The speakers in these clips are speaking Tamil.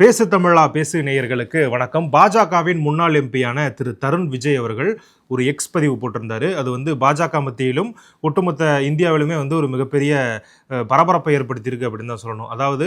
பேசு தமிழா பேசு நேயர்களுக்கு வணக்கம். பாஜகவின் முன்னாள் எம்பியான திரு தருண் விஜய் அவர்கள் ஒரு எக்ஸ் பதிவு போட்டிருந்தாரு. அது வந்து பாஜக மத்தியிலும் ஒட்டுமொத்த இந்தியாவிலுமே வந்து ஒரு மிகப்பெரிய பரபரப்பை ஏற்படுத்தியிருக்கு அப்படின்னு தான் சொல்லணும். அதாவது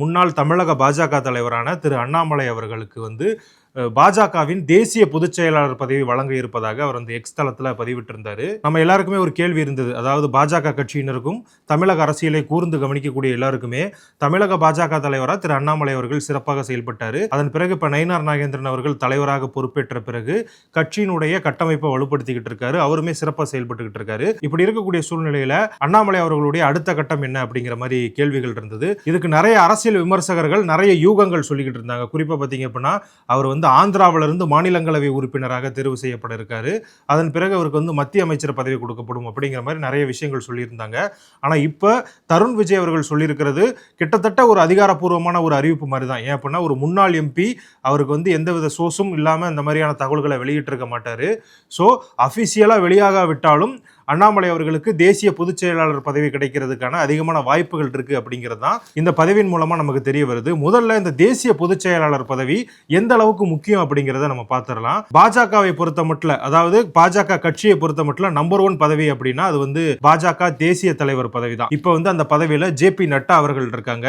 முன்னாள் தமிழக பாஜக தலைவரான திரு அண்ணாமலை அவர்களுக்கு வந்து பாஜகவின் தேசிய பொதுச் செயலாளர் பதவி வழங்க இருப்பதாக அவர் அந்த எக்ஸ் தளத்தில் பதிவிட்டிருந்தார். நம்ம எல்லாருக்குமே ஒரு கேள்வி இருந்தது. அதாவது பாஜக கட்சியினருக்கும் தமிழக அரசியலை கூர்ந்து கவனிக்கக்கூடிய எல்லாருக்குமே தமிழக பாஜக தலைவராக திரு அண்ணாமலை அவர்கள் சிறப்பாக செயல்பட்டார். அதன் பிறகு இப்போ நயினார் நாகேந்திரன் அவர்கள் தலைவராக பொறுப்பேற்ற பிறகு கட்சியினுடைய கட்டமைப்பை வலுப்படுத்திக்கிட்டு இருக்காரு. அவருமே சிறப்பாக செயல்பட்டுக்கிட்டு இருக்காரு. இப்படி இருக்கக்கூடிய சூழ்நிலையில் அண்ணாமலை அவர்களுடைய அடுத்த கட்டம் என்ன அப்படிங்கிற மாதிரி கேள்விகள் இருந்தது. இதுக்கு நிறைய அரசியல் விமர்சகர்கள் நிறைய யூகங்கள் சொல்லிக்கிட்டு இருந்தாங்க. குறிப்பாக பார்த்தீங்க அப்படின்னா அவர் வந்து ஆந்திராவில இருந்து மாநிலங்களவை உறுப்பினராக தேர்வு செய்யப்பட இருக்காரு. அதன் பிறகு அவருக்கு வந்து மத்திய அமைச்சர் பதவி கொடுக்கப்படும் அப்படிங்கிற மாதிரி நிறைய விஷயங்கள் சொல்லியிருந்தாங்க. ஆனால் இப்போ தருண் விஜய் அவர்கள் சொல்லியிருக்கிறது கிட்டத்தட்ட ஒரு அதிகாரப்பூர்வமான ஒரு அறிவிப்பு மாதிரி தான் ஏன் அப்படின்னா ஒரு முன்னாள் எம்பி அவருக்கு வந்து எந்தவித சோர்ஸும் இல்லாமல் இந்த மாதிரியான தகவல்களை வெளியிட்டிருக்க மாட்டார். ஸோ அஃபிஷியலாக வெளியாகாவிட்டாலும் அண்ணாமலை அவர்களுக்கு தேசிய பொதுச் செயலாளர் பதவி கிடைக்கிறதுக்கான அதிகமான வாய்ப்புகள் இருக்கு அப்படிங்கிறது தான் இந்த பதவியின் மூலமா நமக்கு தெரிய வருது. முதல்ல இந்த தேசிய பொதுச் செயலாளர் பதவி எந்த அளவுக்கு முக்கியம் அப்படிங்கிறத நம்ம பார்த்துடலாம் பாஜகவை பொறுத்த மட்டும் அதாவது பாஜக கட்சியை பொறுத்த மட்டும் நம்பர் ஒன் பதவி அப்படின்னா அது வந்து பாஜக தேசிய தலைவர் பதவி தான் இப்போ வந்து அந்த பதவியில் ஜே பி நட்டா அவர்கள் இருக்காங்க.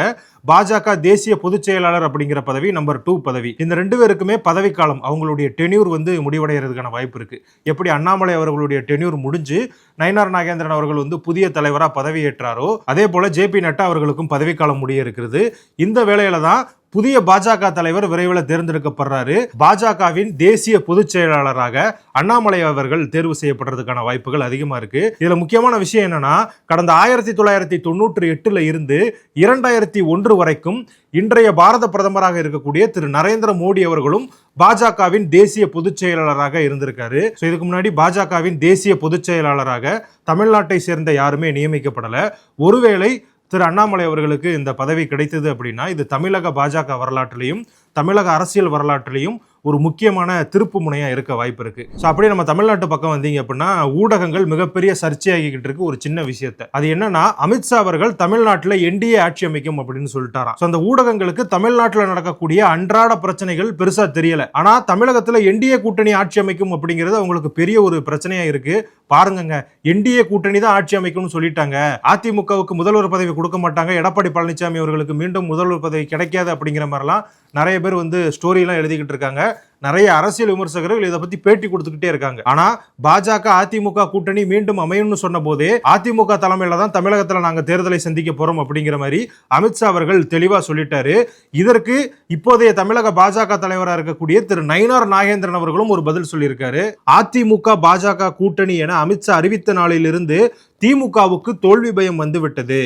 பாஜக தேசிய பொதுச் செயலாளர் அப்படிங்கிற பதவி நம்பர் டூ பதவி. இந்த ரெண்டு பேருக்குமே பதவிக்காலம் அவங்களுடைய டென்யூர் வந்து முடிவடைகிறதுக்கான வாய்ப்பு இருக்கு. எப்படி அண்ணாமலை அவர்களுடைய டென்யூர் முடிஞ்சு நயனார் நாகேந்திரன் அவர்கள் வந்து புதிய தலைவராக பதவியேற்றாரோ அதே போல ஜே பி நட்டா அவர்களுக்கும் பதவிக்காலம் முடிய இருக்கிறது. இந்த வேளையில தான் புதிய பாஜக தலைவர் விரைவில் தேர்ந்தெடுக்கப்படுறாரு. பாஜகவின் தேசிய பொதுச் செயலாளராக அண்ணாமலை அவர்கள் தேர்வு செய்யப்படுறதுக்கான வாய்ப்புகள் அதிகமா இருக்கு. இதுல முக்கியமான விஷயம் என்னன்னா கடந்த ஆயிரத்தி தொள்ளாயிரத்தி தொண்ணூற்றி எட்டுல இருந்து இரண்டாயிரத்தி ஒன்று வரைக்கும் இன்றைய பாரத பிரதமராக இருக்கக்கூடிய திரு நரேந்திர மோடி அவர்களும் பாஜகவின் தேசிய பொதுச் செயலாளராக இருந்திருக்காரு. ஸோ இதுக்கு முன்னாடி பாஜகவின் தேசிய பொதுச் செயலாளராக தமிழ்நாட்டை சேர்ந்த யாருமே நியமிக்கப்படலை. ஒருவேளை திரு அண்ணாமலை அவர்களுக்கு இந்த பதவி கிடைத்தது அப்படின்னா இது தமிழக பாஜக வரலாற்றிலையும் தமிழக அரசியல் வரலாற்றிலையும் ஒரு முக்கியமான திருப்பு முனையாக இருக்க வாய்ப்பு இருக்குது ஸோ அப்படியே நம்ம தமிழ்நாட்டு பக்கம் வந்தீங்க அப்படின்னா ஊடகங்கள் மிகப்பெரிய சர்ச்சையாகிக்கிட்டு இருக்கு ஒரு சின்ன விஷயத்தை. அது என்னன்னா அமித்ஷா அவர்கள் தமிழ்நாட்டில் என்டிஏ ஆட்சி அமைக்கும் அப்படின்னு சொல்லிட்டாராம். ஸோ அந்த ஊடகங்களுக்கு தமிழ்நாட்டில் நடக்கக்கூடிய அன்றாட பிரச்சனைகள் பெருசாக தெரியலை. ஆனால் தமிழகத்தில் என்டிஏ கூட்டணி ஆட்சி அமைக்கும் அப்படிங்கிறது அவங்களுக்கு பெரிய ஒரு பிரச்சனையாக இருக்குது பாருங்கங்க என்டிஏ கூட்டணி தான் ஆட்சி அமைக்கணும்னு சொல்லிட்டாங்க. அதிமுகவுக்கு முதல்வர் பதவி கொடுக்க மாட்டாங்க. எடப்பாடி பழனிசாமி அவர்களுக்கு மீண்டும் முதல்வர் பதவி கிடைக்காது அப்படிங்கிற மாதிரிலாம் நிறைய பேர் வந்து ஸ்டோரியெல்லாம் எழுதிக்கிட்டு இருக்காங்க. நிறைய அரசியல் விமர்சகர்கள் இதை பத்தி பேட்டி கொடுத்துக்கிட்டே இருக்காங்க. ஆனா பாஜக அதிமுக கூட்டணி மீண்டும் அமையும்னு சொன்ன போதே அதிமுக தலைமையில தான் தமிழகத்துல நாங்க தேர்தலை சந்திக்க போறோம் அப்படிங்கிற மாதிரி அமித்ஷா அவர்கள் தெளிவா சொல்லிட்டாரு. இதற்கு இப்போதைய தமிழக பாஜக தலைவராக இருக்கக்கூடிய திரு நயினார் நாகேந்திரன் அவர்களும் ஒரு பதில் சொல்லியிருக்காரு. அதிமுக பாஜக கூட்டணி என அமித்ஷா அறிவித்த நாளிலிருந்து திமுகவுக்கு தோல்வி பயம் வந்துவிட்டது.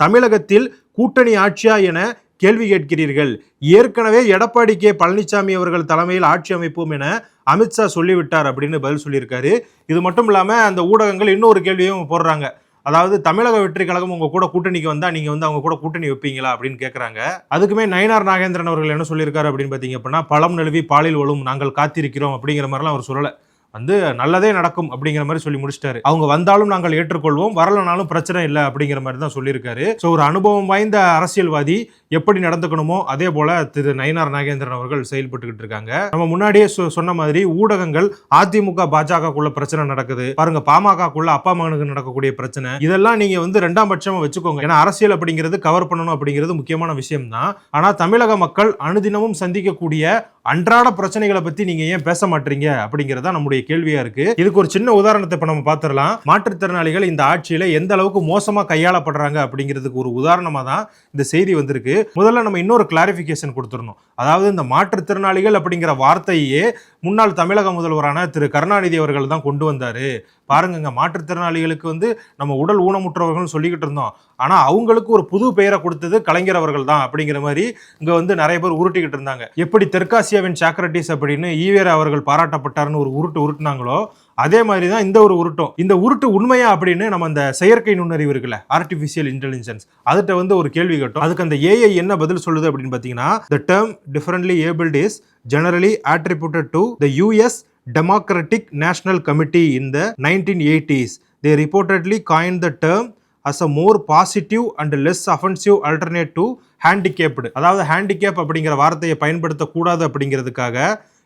தமிழகத்தில் கூட்டணி ஆட்சியா என கேள்வி கேட்கிறீர்கள். ஏற்கனவே எடப்பாடி கே. பழனிசாமி அவர்கள் தலைமையில் ஆட்சி அமைப்போம் என அமித்ஷா சொல்லிவிட்டார் அப்படின்னு பதில் சொல்லியிருக்காரு. இது மட்டும் இல்லாமல் அந்த ஊடகங்கள் இன்னொரு கேள்வியும் போடுறாங்க. அதாவது தமிழக வெற்றி கழகம் உங்க கூட கூட்டணிக்கு வந்தா நீங்க வந்து அவங்க கூட கூட்டணி வைப்பீங்களா அப்படின்னு கேட்குறாங்க அதுக்குமே நயனார் நாகேந்திரன் அவர்கள் என்ன சொல்லியிருக்காரு அப்படின்னு பார்த்தீங்க அப்படின்னா பழம் நழுவி பாலில் ஒழும் நாங்கள் காத்திருக்கிறோம் அப்படிங்கிற மாதிரிலாம் அவர் சொல்லலை. வந்து நல்லதே நடக்கும் அப்படிங்கிற மாதிரி சொல்லி முடிச்சிட்டாரு. அவங்க வந்தாலும் நாங்கள் ஏற்றுக்கொள்வோம் வரலனாலும் பிரச்சனை இல்லை அப்படிங்கிற மாதிரி தான் சொல்லியிருக்காரு. ஸோ ஒரு அனுபவம் வாய்ந்த அரசியல்வாதி எப்படி நடந்துக்கணுமோ அதே போல திரு நயினார் நாகேந்திரன் அவர்கள் செயல்பட்டுக்கிட்டு இருக்காங்க. நம்ம முன்னாடியே சொ- சொன்ன மாதிரி ஊடகங்கள் அதிமுக பாஜகக்குள்ள பிரச்சனை நடக்குது. பாருங்க பாமகக்குள்ள அப்பா மகனுக்கு நடக்கக்கூடிய பிரச்சனை. இதெல்லாம் நீங்க வந்து ரெண்டாம் பட்சமா வச்சுக்கோங்க. ஏன்னா அரசியல் அப்படிங்கிறது கவர் பண்ணணும் அப்படிங்கிறது முக்கியமான விஷயம் தான் ஆனா தமிழக மக்கள் அனுதினமும் சந்திக்கக்கூடிய அன்றாட பிரச்சனைகளை பத்தி நீங்க ஏன் பேச மாட்டீங்க அப்படிங்கறத நம்முடைய கேள்வியா இருக்கு. இதுக்கு ஒரு சின்ன உதாரணத்தை இப்ப நம்ம பார்த்துடலாம் மாற்றுத்திறனாளிகள் இந்த ஆட்சியில எந்த அளவுக்கு மோசமா கையாளப்படுறாங்க அப்படிங்கிறதுக்கு ஒரு உதாரணமா தான் இந்த செய்தி வந்திருக்கு. முதல்ல நம்ம இன்னொரு கிளாரிபிகேஷன் கொடுத்துடணும். அதாவது இந்த மாற்றுத்திறனாளிகள் அப்படிங்கிற வார்த்தையே முன்னாள் தமிழக முதல்வரான திரு கருணாநிதி அவர்கள் தான் கொண்டு வந்தாரு. பாருங்கங்க மாற்றுத்திறனாளிகளுக்கு வந்து நம்ம உடல் ஊனமுற்றவர்கள்னு சொல்லிக்கிட்டு இருந்தோம். ஆனால் அவங்களுக்கு ஒரு புது பெயரை கொடுத்தது கலைஞர் அவர்கள் தான் அப்படிங்கிற மாதிரி இங்கே வந்து நிறைய பேர் உருட்டிக்கிட்டு இருந்தாங்க. எப்படி தெற்காசியாவின் சாக்ரட்டிஸ் அப்படின்னு ஈவேரா அவர்கள் பாராட்டப்பட்டார்னு ஒரு உருட்டு உருட்டுனாங்களோ அதே மாதிரி தான் இந்த ஒரு உருட்டும். இந்த உருட்டு உண்மையா அப்படின்னு நம்ம அந்த செயற்கை நுண்ணறிவு இருக்குல்ல ஆர்டிஃபிஷியல் இன்டெலிஜென்ஸ் அதுகிட்ட வந்து ஒரு கேள்வி கேட்டோம். அதுக்கு அந்த ஏஐ என்ன பதில் சொல்லுது அப்படின்னு பார்த்தீங்கன்னா the term differently abled is generally attributed to the US Democratic National Committee in the 1980s. They reportedly coined the term as a more positive and less offensive alternate to handicapped அதாவது ஹேண்டிகேப் அப்படிங்கிற வார்த்தையை பயன்படுத்தக்கூடாது அப்படிங்கிறதுக்காக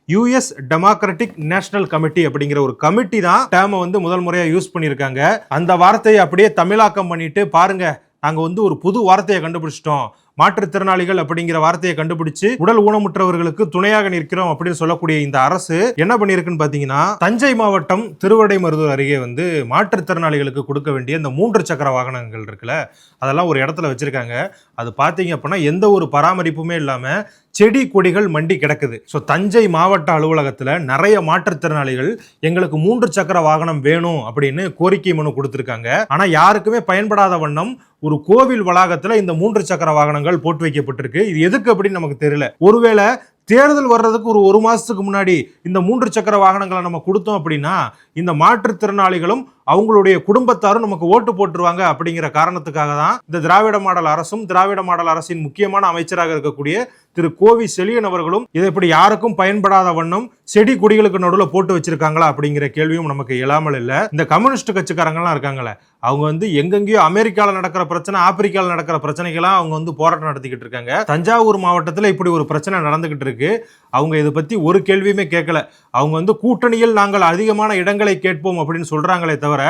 யூஎஸ் டெமோக்ராட்டிக் நேஷனல் கமிட்டி அப்படிங்கிற ஒரு கமிட்டி தான் டேர்மை வந்து முதல் முறையாக யூஸ் பண்ணியிருக்காங்க. அந்த வார்த்தையை அப்படியே தமிழாக்கம் பண்ணிட்டு பாருங்க நாங்கள் வந்து ஒரு புது வார்த்தையை கண்டுபிடிச்சிட்டோம். மாற்றுத்திறனாளிகள் அப்படிங்கிற வார்த்தையை கண்டுபிடிச்சு உடல் ஊனமுற்றவர்களுக்கு துணையாக நிற்கிறோம் அப்படின்னு சொல்லக்கூடிய இந்த அரசு என்ன பண்ணியிருக்குன்னு பார்த்தீங்கன்னா தஞ்சை மாவட்டம் திருவடைமருதூர் அருகே வந்து மாற்றுத்திறனாளிகளுக்கு கொடுக்க வேண்டிய இந்த மூன்று சக்கர வாகனங்கள் இருக்குல்ல அதெல்லாம் ஒரு இடத்துல வச்சிருக்காங்க. அது பார்த்தீங்க அப்படின்னா எந்த ஒரு பராமரிப்புமே இல்லாமல் செடி கொடிகள் மண்டி கிடக்குது. ஸோ தஞ்சை மாவட்ட அலுவலகத்தில் நிறைய மாற்றுத்திறனாளிகள் எங்களுக்கு மூன்று சக்கர வாகனம் வேணும் அப்படின்னு கோரிக்கை மனு கொடுத்துருக்காங்க. ஆனால் யாருக்குமே பயன்படாத வண்ணம் ஒரு கோவில் வளாகத்தில் இந்த மூன்று சக்கர வாகனங்கள் போட்டு வைக்கப்பட்டிருக்கு. இது எதுக்கு அப்படின்னு நமக்கு தெரியல. ஒருவேளை தேர்தல் வர்றதுக்கு ஒரு ஒரு மாதத்துக்கு முன்னாடி இந்த மூன்று சக்கர வாகனங்களை நம்ம கொடுத்தோம் அப்படின்னா இந்த மாற்றுத்திறனாளிகளும் அவங்களுடைய குடும்பத்தாரும் நமக்கு ஓட்டு போட்டுருவாங்க அப்படிங்கிற காரணத்துக்காக தான் இந்த திராவிட மாடல் அரசும் திராவிட மாடல் அரசின் முக்கியமான அமைச்சராக இருக்கக்கூடிய திரு கோவி செழியன் அவர்களும் இதை இப்படி யாருக்கும் பயன்படாத வண்ணம் செடி கொடிகளுக்கு நடுவில் போட்டு வச்சிருக்காங்களா அப்படிங்கிற கேள்வியும் நமக்கு இயலாமல் இல்லை. இந்த கம்யூனிஸ்ட் கட்சிக்காரங்கலாம் இருக்காங்களே அவங்க வந்து எங்கெங்கேயோ அமெரிக்காவில் நடக்கிற பிரச்சனை ஆப்பிரிக்காவில் நடக்கிற பிரச்சனைகள்லாம் அவங்க வந்து போராட்டம் நடத்திக்கிட்டு இருக்காங்க. தஞ்சாவூர் மாவட்டத்தில் இப்படி ஒரு பிரச்சனை நடந்துகிட்டு இருக்கு. அவங்க இதை பத்தி ஒரு கேள்வியுமே கேட்கல. அவங்க வந்து கூட்டணியில் நாங்கள் அதிகமான இடங்களை கேட்போம் அப்படின்னு சொல்றாங்களே தவிர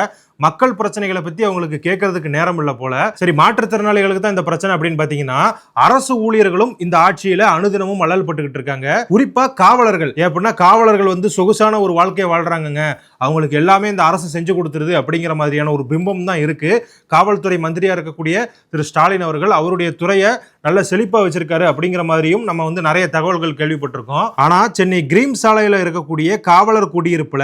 மக்கள் பிரச்சனைகளை பத்தி அவங்களுக்கு கேட்கறதுக்கு நேரம் இல்லை போல. சரி மாற்றுத்திறனாளிகளுக்கு தான் இந்த பிரச்சனை அப்படின்னு பாத்தீங்கன்னா அரசு ஊழியர்களும் இந்த ஆட்சியில அனுதினமும் அழல் பட்டுக்கிட்டு இருக்காங்க. குறிப்பா காவலர்கள். எப்படின்னா காவலர்கள் வந்து சொகுசான ஒரு வாழ்க்கையை வாழ்றாங்கங்க. அவங்களுக்கு எல்லாமே இந்த அரசு செஞ்சு கொடுத்துருது அப்படிங்கிற மாதிரியான ஒரு பிம்பம் தான் இருக்கு. காவல்துறை மந்திரியா இருக்கக்கூடிய திரு ஸ்டாலின் அவர்கள் அவருடைய துறையை நல்ல செழிப்பா வச்சிருக்காரு அப்படிங்கிற மாதிரியும் நம்ம வந்து நிறைய தகவல்கள் கேள்விப்பட்டிருக்கோம். ஆனா சென்னை கிரீம் சாலையில இருக்கக்கூடிய காவலர் குடியிருப்புல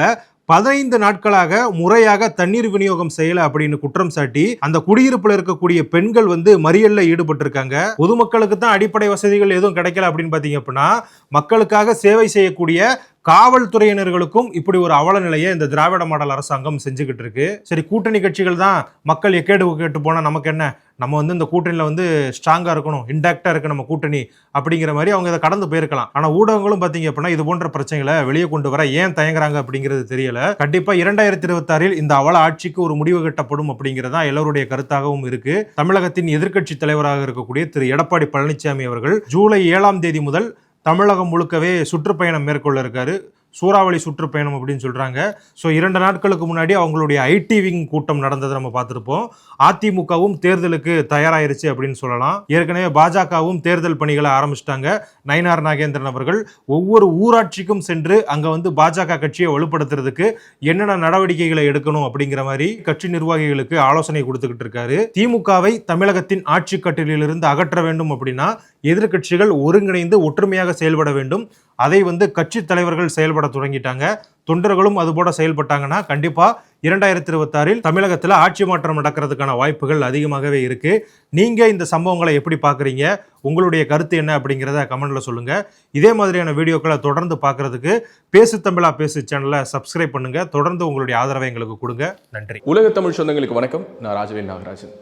பதினைந்து நாட்களாக முறையாக தண்ணீர் விநியோகம் செய்யல அப்படின்னு குற்றம் சாட்டி அந்த குடியிருப்புல இருக்கக்கூடிய பெண்கள் வந்து மறியல்ல ஈடுபட்டிருக்காங்க. பொதுமக்களுக்கு தான் அடிப்படை வசதிகள் எதுவும் கிடைக்கல அப்படின்னு பாத்தீங்க அப்படின்னா மக்களுக்காக சேவை செய்யக்கூடிய காவல்துறையினர்களுக்கும் இப்படி ஒரு அவல நிலையை இந்த திராவிட மாடல் அரசாங்கம் செஞ்சுக்கிட்டு இருக்கு. சரி கூட்டணி கட்சிகள் தான் மக்கள் எக்கேடு கேட்டு போனால் நமக்கு என்ன? நம்ம வந்து இந்த கூட்டணியில் வந்து ஸ்ட்ராங்காக இருக்கணும் இன்டாக்டாக இருக்கு நம்ம கூட்டணி அப்படிங்கிற மாதிரி அவங்க இதை கடந்து போயிருக்கலாம். ஆனால் ஊடகங்களும் பார்த்தீங்க அப்படின்னா இது போன்ற பிரச்சனைகளை வெளியே கொண்டு வர ஏன் தயங்குறாங்க அப்படிங்கிறது தெரியல. கண்டிப்பாக இரண்டாயிரத்தி இருபத்தாறில் இந்த அவல ஆட்சிக்கு ஒரு முடிவு கட்டப்படும் அப்படிங்கிறது தான் எல்லோருடைய கருத்தாகவும் இருக்கு. தமிழகத்தின் எதிர்க்கட்சி தலைவராக இருக்கக்கூடிய திரு. எடப்பாடி பழனிசாமி அவர்கள் ஜூலை ஏழாம் தேதி முதல் தமிழகம் முழுக்கவே சுற்றுப்பயணம் மேற்கொள்ள இருக்காரு. சூறாவளி சுற்றுப்பயணம் அப்படின்னு சொல்கிறாங்க ஸோ இரண்டு நாட்களுக்கு முன்னாடி அவங்களுடைய ஐடி விங் கூட்டம் நடந்ததை நம்ம பார்த்துருப்போம். அதிமுகவும் தேர்தலுக்கு தயாராயிருச்சு அப்படின்னு சொல்லலாம். ஏற்கனவே பாஜகவும் தேர்தல் பணிகளை ஆரம்பிச்சிட்டாங்க. நயினார் நாகேந்திரன் அவர்கள் ஒவ்வொரு ஊராட்சிக்கும் சென்று அங்கே வந்து பாஜக கட்சியை வலுப்படுத்துறதுக்கு என்னென்ன நடவடிக்கைகளை எடுக்கணும் அப்படிங்கிற மாதிரி கட்சி நிர்வாகிகளுக்கு ஆலோசனை கொடுத்துக்கிட்டு இருக்காரு. திமுகவை தமிழகத்தின் ஆட்சி கட்டிலிருந்து அகற்ற வேண்டும் அப்படின்னா எதிர்க்கட்சிகள் ஒருங்கிணைந்து ஒற்றுமையாக செயல்பட வேண்டும். அதை வந்து கட்சி தலைவர்கள் செயல்பட தொடங்கிட்டாங்க. தொண்டர்களும் அதுபோல செயல்பட்டாங்கன்னா கண்டிப்பாக இரண்டாயிரத்தி இருபத்தாறில் தமிழகத்தில் ஆட்சி மாற்றம் நடக்கிறதுக்கான வாய்ப்புகள் அதிகமாகவே இருக்குது நீங்கள் இந்த சம்பவங்களை எப்படி பார்க்குறீங்க? உங்களுடைய கருத்து என்ன அப்படிங்கிறத கமெண்டில் சொல்லுங்கள் இதே மாதிரியான வீடியோக்களை தொடர்ந்து பார்க்கறதுக்கு பேசு தமிழா பேசு சேனலை சப்ஸ்கிரைப் பண்ணுங்கள் தொடர்ந்து உங்களுடைய ஆதரவை எங்களுக்கு கொடுங்க. நன்றி. உலக தமிழ் சொந்தங்களுக்கு வணக்கம். நான் ராஜவேல் நாகராஜன்.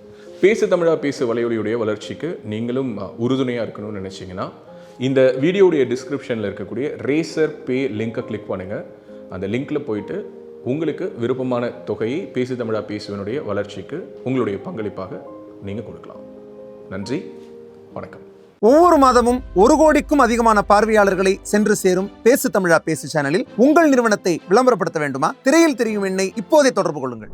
பேசு தமிழா பேசு வலையொலியுடைய வளர்ச்சிக்கு நீங்களும் உறுதுணையாக இருக்கணும்னு நினச்சிங்கன்னா இந்த வீடியோடைய டிஸ்கிரிப்ஷனில் இருக்கக்கூடிய ரேசர் பே லிங்கை கிளிக் பண்ணுங்கள் அந்த லிங்க்கில் போயிட்டு உங்களுக்கு விருப்பமான தொகையை பேசு தமிழா பேசுவனுடைய வளர்ச்சிக்கு உங்களுடைய பங்களிப்பாக நீங்கள் கொடுக்கலாம். நன்றி வணக்கம். ஒவ்வொரு மாதமும் ஒரு கோடிக்கும் அதிகமான பார்வையாளர்களை சென்று சேரும் பேசு தமிழா பேசு சேனலில் உங்கள் நிறுவனத்தை விளம்பரப்படுத்த வேண்டுமா? திரையில் தெரியும் எண்ணை இப்போதே தொடர்பு கொள்ளுங்கள்.